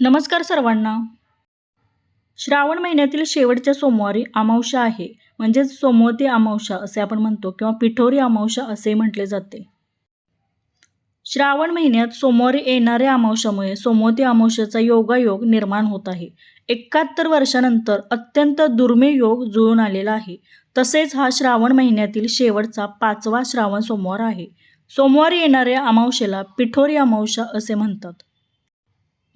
नमस्कार सर्वांना. श्रावण महिन्यातील शेवटच्या सोमवारी अमावशा आहे. म्हणजेच सोमवती अमावशा असे आपण म्हणतो किंवा पिठोरी अमावशा असे म्हटले जाते. श्रावण महिन्यात सोमवारी येणाऱ्या अमावशामुळे सोमवती अमावस्याचा योगायोग निर्माण होत आहे. एकाहत्तर वर्षानंतर अत्यंत दुर्मिळ योग जुळून आलेला आहे. तसेच हा श्रावण महिन्यातील शेवटचा पाचवा श्रावण सोमवार आहे. सोमवारी येणाऱ्या अमावशेला पिठोरी अमावशा असे म्हणतात.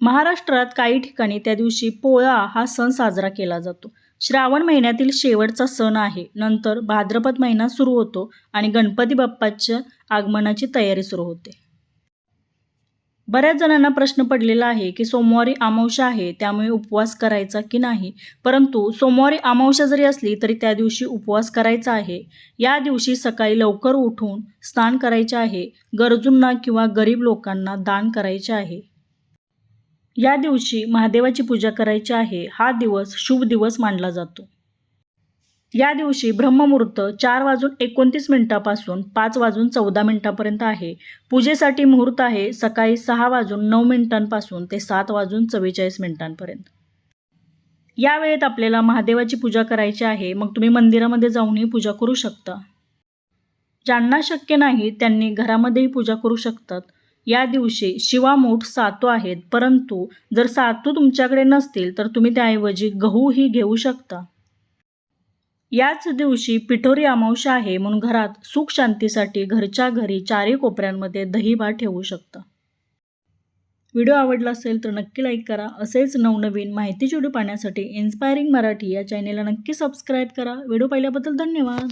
महाराष्ट्रात काही ठिकाणी त्या दिवशी पोळा हा सण साजरा केला जातो. श्रावण महिन्यातील शेवटचा सण आहे. नंतर भाद्रपद महिना सुरू होतो आणि गणपती बाप्पाच्या आगमनाची तयारी सुरू होते. बऱ्याच जणांना प्रश्न पडलेला आहे की सोमवारी अमावशा आहे त्यामुळे उपवास करायचा की नाही? परंतु सोमवारी अमावशा जरी असली तरी त्या दिवशी उपवास करायचा आहे. या दिवशी सकाळी लवकर उठून स्नान करायचे आहे. गरजूंना किंवा गरीब लोकांना दान करायचे आहे. या दिवशी महादेवाची पूजा करायची आहे. हा दिवस शुभ दिवस मानला जातो. या दिवशी ब्रह्ममुहूर्त चार वाजून एकोणतीस मिनिटापासून पाच वाजून चौदा मिनिटापर्यंत आहे. पूजेसाठी मुहूर्त आहे सकाळी सहा वाजून नऊ मिनिटांपासून ते सात वाजून चव्वेचाळीस मिनिटांपर्यंत. या वेळेत आपल्याला महादेवाची पूजा करायची आहे. मग तुम्ही मंदिरामध्ये जाऊनही पूजा करू शकता. ज्यांना शक्य नाही त्यांनी घरामध्येही पूजा करू शकतात. या दिवशी शिवामूठ सातू आहेत परंतु जर सातू तुमच्याकडे नसतील तर तुम्ही त्याऐवजी गहूही घेऊ शकता. याच दिवशी पिठोरी अमावस्या आहे म्हणून घरात सुख शांतीसाठी घरच्या घरी चारही कोपऱ्यांमध्ये दही ठेवू शकता. व्हिडिओ आवडला असेल तर नक्की लाईक करा. असेच नवनवीन माहिती व्हिडिओ पाहण्यासाठी इन्स्पायरिंग मराठी या चॅनेलला नक्की सबस्क्राईब करा. व्हिडिओ पाहिल्याबद्दल धन्यवाद.